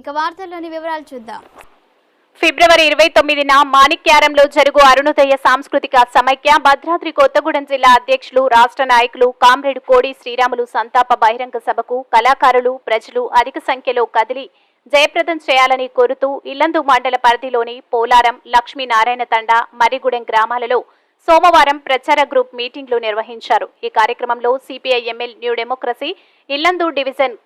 ఇక వార్తల్లోని వివరాలు చూద్దాం. ఫిబ్రవరి ఇరవై తొమ్మిదిన మాణిక్యారంలో జరుగు అరుణోదయ సాంస్కృతిక సమైక్య భద్రాద్రి కొత్తగూడెం జిల్లా అధ్యక్షులు రాష్ట్ర నాయకులు కామ్రేడ్ కోడి శ్రీరాములు సంతాప బహిరంగ సభకు కళాకారులు ప్రజలు అధిక సంఖ్యలో కదిలి జయప్రదం చేయాలని కోరుతూ ఇల్లందు మండల పరిధిలోని పోలారం లక్ష్మీనారాయణ తండ మరిగూడెం గ్రామాలలో సోమవారం ప్రచార గ్రూప్ మీటింగ్లు నిర్వహించారు. ఈ కార్యక్రమంలో CPI ML new democracy Yellandu division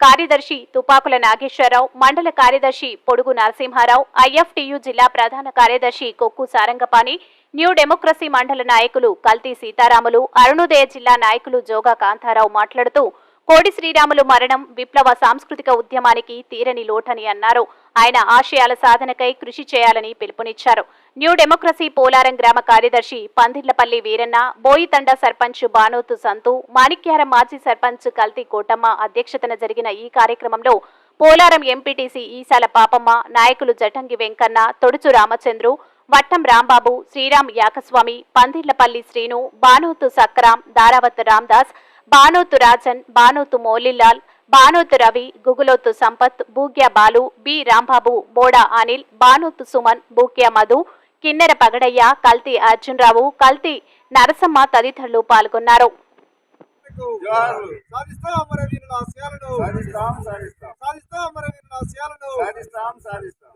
కార్యదర్శి తుపాకుల నాగేశ్వరరావు మండల కార్యదర్శి పొడుగు నరసింహారావు ఐఎఫ్టియు జిల్లా ప్రధాన కార్యదర్శి కొక్కు సారంగపాణి న్యూ డెమోక్రసీ మండల నాయకులు కల్తీ సీతారాములు అరుణోదయ జిల్లా నాయకులు జోగా కాంతారావు మాట్లాడుతూ కోడి శ్రీరాములు మరణం విప్లవ సాంస్కృతిక ఉద్యమానికి తీరని లోటని అన్నారు. ఆయన ఆశయాల సాధనకై కృషి చేయాలని పిలుపునిచ్చారు. న్యూ డెమోక్రసీ పోలారం గ్రామ కార్యదర్శి పందిర్లపల్లి వీరన్న బోయితండ సర్పంచ్ బానోతు సంతు మాణిక్యారం మాజీ సర్పంచ్ కల్తీ కోటమ్మ అధ్యక్షతన జరిగిన ఈ కార్యక్రమంలో పోలారం ఎంపీటీసీ ఈసాల పాపమ్మ నాయకులు జటంగి వెంకన్న తొడుచు రామచంద్రు వట్టం రాంబాబు శ్రీరామ్ యాకస్వామి పందిర్లపల్లి శ్రీను బానోతు సక్రాం దారావత్ రామ్దాస్ బానోతు రాజన్ బానోతు మోలిలాల్ బానోతు రవి గుగులోతు సంపత్ బూగ్యా బాలు బి రాంబాబు బోడా అనిల్ బానోతు సుమన్ బూక్యా మధు కిన్నెర పగడయ్య కల్తీ అర్జున్రావు కల్తీ నరసమ్మ తదితరులు పాల్గొన్నారు.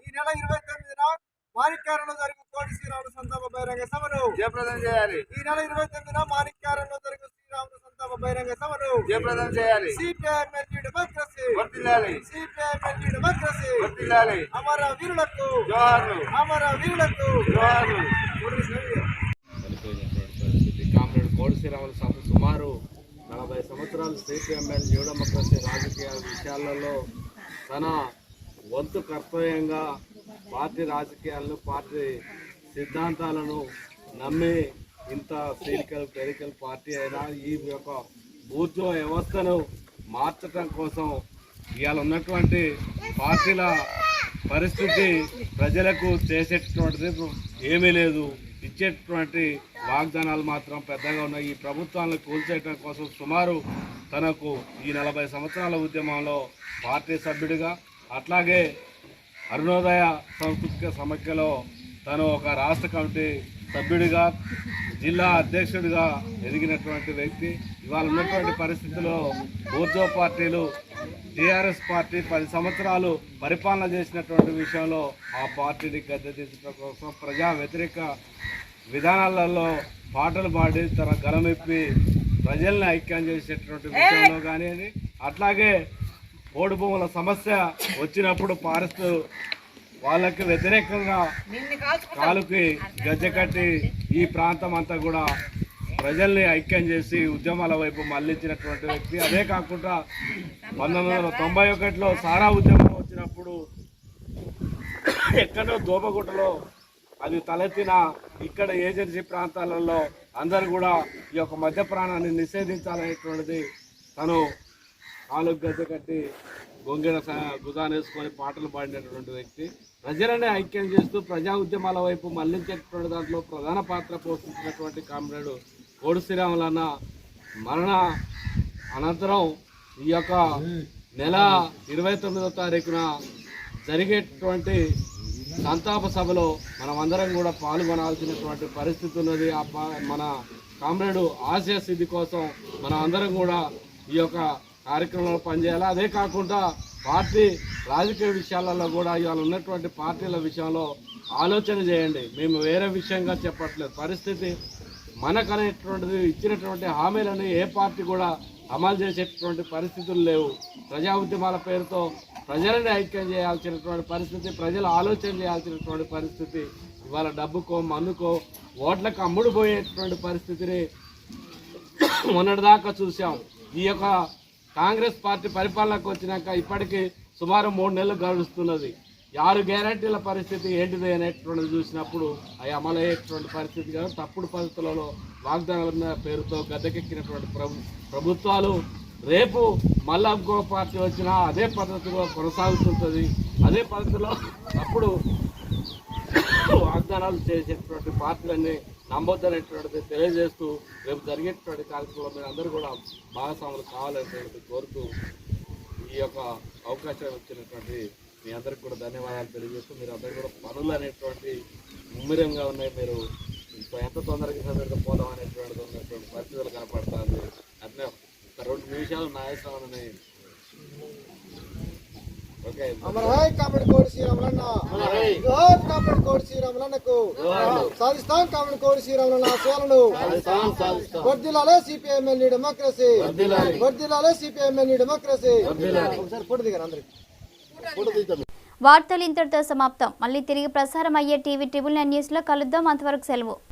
ఈ నెల ఇరవై తొమ్మిదిన మాణిక్యారంలో జరిగిన కోడి శ్రీరాములు సంతాప బహిరంగ సభను. జయప్రదం చేయాలి. ఈ నెల ఇరవై తొమ్మిదిన మాణిక్యారంలో జరిగిన బహిరంగ సభను జయప్రదం చేయాలి. CPI MLA democracy. వర్తిల్లాలి. CPI MLA democracy. వర్తిల్లాలి. అమర వీరులకు. జోహార్లు. అమర వీరులకు. జోహార్లు. కామ్రేడ్ కోడి శ్రీరాములు సంత సుమారు నలభై సంవత్సరాలు సిపిఎంఎల్ న్యూ డెమోక్రసీ రాజకీయ విషయాలలో తన వంతు కర్తవ్యంగా పార్టీ రాజకీయాలను పార్టీ సిద్ధాంతాలను నమ్మి ఇంత సీలికల్ పెరికల్ పార్టీ అయినా ఈ యొక్క బూర్జో వ్యవస్థను మార్చటం కోసం ఇవాళ ఉన్నటువంటి పార్టీల పరిస్థితి ప్రజలకు చేసేటటువంటిది ఏమీ లేదు. ఇచ్చేటటువంటి వాగ్దానాలు మాత్రం పెద్దగా ఉన్నాయి. ఈ ప్రభుత్వాలను కూల్చేయటం కోసం సుమారు తనకు ఈ నలభై సంవత్సరాల ఉద్యమంలో పార్టీ సభ్యుడిగా అట్లాగే అరుణోదయ సాంస్కృతిక సమైక్యలో తను ఒక రాష్ట్ర కమిటీ సభ్యుడిగా జిల్లా అధ్యక్షుడిగా ఎదిగినటువంటి వ్యక్తి. ఇవాళ ఉన్నటువంటి పరిస్థితుల్లో బూర్జో పార్టీలు టీఆర్ఎస్ పార్టీ పది సంవత్సరాలు పరిపాలన చేసినటువంటి విషయంలో ఆ పార్టీని గద్దెదించడం కోసం ప్రజా వ్యతిరేక విధానాలలో పాటలు పాడి తన గలమెప్పి ప్రజల్ని ఐక్యం చేసేటువంటి విషయంలో కానీ అట్లాగే ఓడి భూముల సమస్య వచ్చినప్పుడు పారిస్తూ వాళ్ళకి వ్యతిరేకంగా కాలుకి గజ్జె కట్టి ఈ ప్రాంతం అంతా కూడా ప్రజల్ని ఐక్యం చేసి ఉద్యమాల వైపు మళ్ళించినటువంటి వ్యక్తి. అదే కాకుండా పంతొమ్మిది వందల తొంభై ఒకటిలో సారా ఉద్యమం వచ్చినప్పుడు ఎక్కడో దోపగుట్టలో అది తలెత్తిన ఇక్కడ ఏజెన్సీ ప్రాంతాలలో అందరు కూడా ఈ యొక్క మద్యప్రాణాన్ని నిషేధించాలనేటువంటిది తను కాలు గద్దె కట్టి గొంగెడ గుదానేసుకొని పాటలు పాడినటువంటి వ్యక్తి. ప్రజలనే ఐక్యం చేస్తూ ప్రజా ఉద్యమాల వైపు మళ్ళించేటువంటి దాంట్లో ప్రధాన పాత్ర పోషించినటువంటి కామ్రేడు కోడి శ్రీరాములన్న మరణ అనంతరం ఈ యొక్క నెల ఇరవై తొమ్మిదో తారీఖున జరిగేటువంటి సంతాప సభలో మనం అందరం కూడా పాల్గొనాల్సినటువంటి పరిస్థితి ఉన్నది. ఆ మన కామ్రేడు ఆశయ సిద్ధి కోసం మనం అందరం కూడా ఈ యొక్క కార్యక్రమంలో పనిచేయాలి. అదే కాకుండా పార్టీ రాజకీయ విషయాలలో కూడా ఇవాళ ఉన్నటువంటి పార్టీల విషయంలో ఆలోచన చేయండి. మేము వేరే విషయంగా చెప్పట్లేదు. పరిస్థితి మనకనేటువంటిది ఇచ్చినటువంటి హామీలను ఏ పార్టీ కూడా అమలు చేసేటటువంటి పరిస్థితులు లేవు. ప్రజా ఉద్యమాల పేరుతో ప్రజలని ఐక్యం చేయాల్సినటువంటి పరిస్థితి ప్రజలు ఆలోచన చేయాల్సినటువంటి పరిస్థితి ఇవాళ డబ్బుకో మన్నుకో ఓట్లకు అమ్ముడు పోయేటువంటి పరిస్థితిని మొన్నటిదాకా చూసాం ఈ యొక్క కాంగ్రెస్ పార్టీ పరిపాలనకు వచ్చినాక ఇప్పటికీ సుమారు మూడు నెలలు గడుస్తున్నది. ఆరు గ్యారంటీల పరిస్థితి ఏంటిది అనేటువంటిది చూసినప్పుడు అవి అమలయ్యేటువంటి పరిస్థితి కాదు. తప్పుడు పద్ధతులలో వాగ్దానాల మీద పేరుతో గద్దెకెక్కినటువంటి ప్రభు ప్రభుత్వాలు రేపు మళ్ళా ఇంకో పార్టీ వచ్చినా అదే పద్ధతిలో కొనసాగుతుంటుంది. అదే పద్ధతిలో అప్పుడు వాగ్దానాలు చేసేటువంటి పార్టీలన్నీ నమ్మొద్దనేటువంటిది తెలియజేస్తూ రేపు జరిగేటువంటి కార్యక్రమంలో మీరు అందరూ కూడా భాగస్వాములు కావాలనేటువంటిది కోరుతూ ఈ యొక్క అవకాశం ఇచ్చినటువంటి మీ అందరికి కూడా ధన్యవాదాలు తెలియజేస్తూ మీరు అందరూ కూడా పనులు అనేటువంటి ముమ్మిరంగా ఉన్నాయి. మీరు ఎంత తొందరగా చదివితే పోదాం అనేటువంటిది ఉన్నటువంటి పరిస్థితులు కనపడుతుంది. అట్లే ఒక రెండు నిమిషాలు నా అవసరం ఓకే అమర హై కామెడీ కోడి శ్రీరాములన్న. జోహార్ కామెడీ కోడి శ్రీరాములన్నకు. సాధిస్తాం కామెడీ కోడి శ్రీరాములన్న ఆశయాలను. వర్దిలాలే సిపిఎంఎల్ డెమోక్రసీ. వర్దిలాలే సిపిఎంఎల్ డెమోక్రసీ. ఒకసారి ఫోటో దిగారు అందరికి వార్తలు ఇంతటితో సమాప్తం. మళ్ళీ తిరిగి ప్రసారం అయ్యే టీవీ ట్రిబుల్ నైన్ న్యూస్లో కలుద్దాం. అంతవరకు సెలవు.